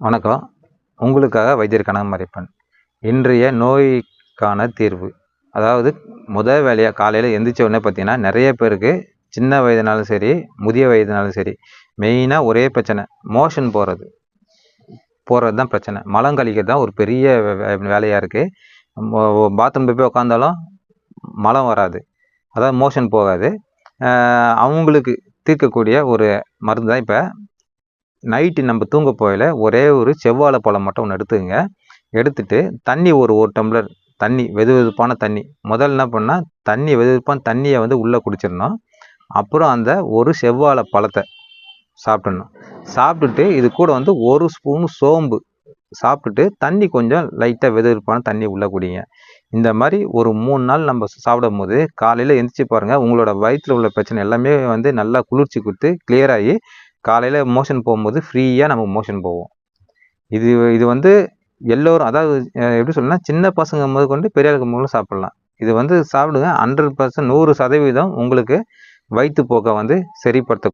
வணக்கம். உங்களுக்காக வைத்தியர் கனகமரிப்பன் இன்றைய நோய்க்கான தீர்வு. அதாவது முதல் வேலையாக காலையில் எந்திரிச்ச உடனே பார்த்தீங்கன்னா நிறைய பேருக்கு சின்ன வயதுனாலும் சரி முதிய வயதுனாலும் சரி மெயினாக ஒரே பிரச்சனை மோஷன் போகிறது போகிறது தான் பிரச்சனை. மலம் கழிக்கிறது தான் ஒரு பெரிய வேலையாக இருக்குது பாத்ரூம் போய் உட்காந்தாலும் மலம் வராது. அதாவது மோஷன் போகாது. அவங்களுக்கு தீர்க்கக்கூடிய ஒரு மருந்து தான் இப்போ நைட்டு நம்ம தூங்க போயில ஒரே ஒரு செவ்வாழை பழம் மட்டும் ஒன்று எடுத்துக்கங்க. எடுத்துட்டு தண்ணி ஒரு ஒரு டம்ளர் தண்ணி வெது வெதுப்பான தண்ணி. முதல்ல என்ன பண்ணால் தண்ணி வெது வெதுப்பான தண்ணியை வந்து உள்ளே குடிச்சிடணும். அப்புறம் அந்த ஒரு செவ்வாழை பழத்தை சாப்பிடணும். சாப்பிட்டுட்டு இது கூட வந்து ஒரு ஸ்பூன் சோம்பு சாப்பிட்டுட்டு தண்ணி கொஞ்சம் லைட்டாக வெது வெதுப்பான தண்ணி உள்ளே குடிங்க. இந்த மாதிரி ஒரு மூணு நாள் நம்ம சாப்பிடும் போது காலையில் எந்திரிச்சு பாருங்கள் உங்களோட வயிற்றில் உள்ள பிரச்சனை எல்லாமே வந்து நல்லா குளிர்ச்சி கொடுத்து கிளியராகி காலையில் மோஷன் போகும்போது ஃப்ரீயாக நம்ம மோஷன் போவோம். இது இது வந்து எல்லோரும் அதாவது எப்படி சொல்லணும்னா சின்ன பசங்க முதல் கொண்டு பெரிய ஆளுக்கு முதல்ல சாப்பிட்லாம். இது வந்து சாப்பிடுங்க ஹண்ட்ரட் பர்சன்ட் நூறு சதவீதம் உங்களுக்கு வயிற்றுப்போக்கை வந்து சரிப்படுத்த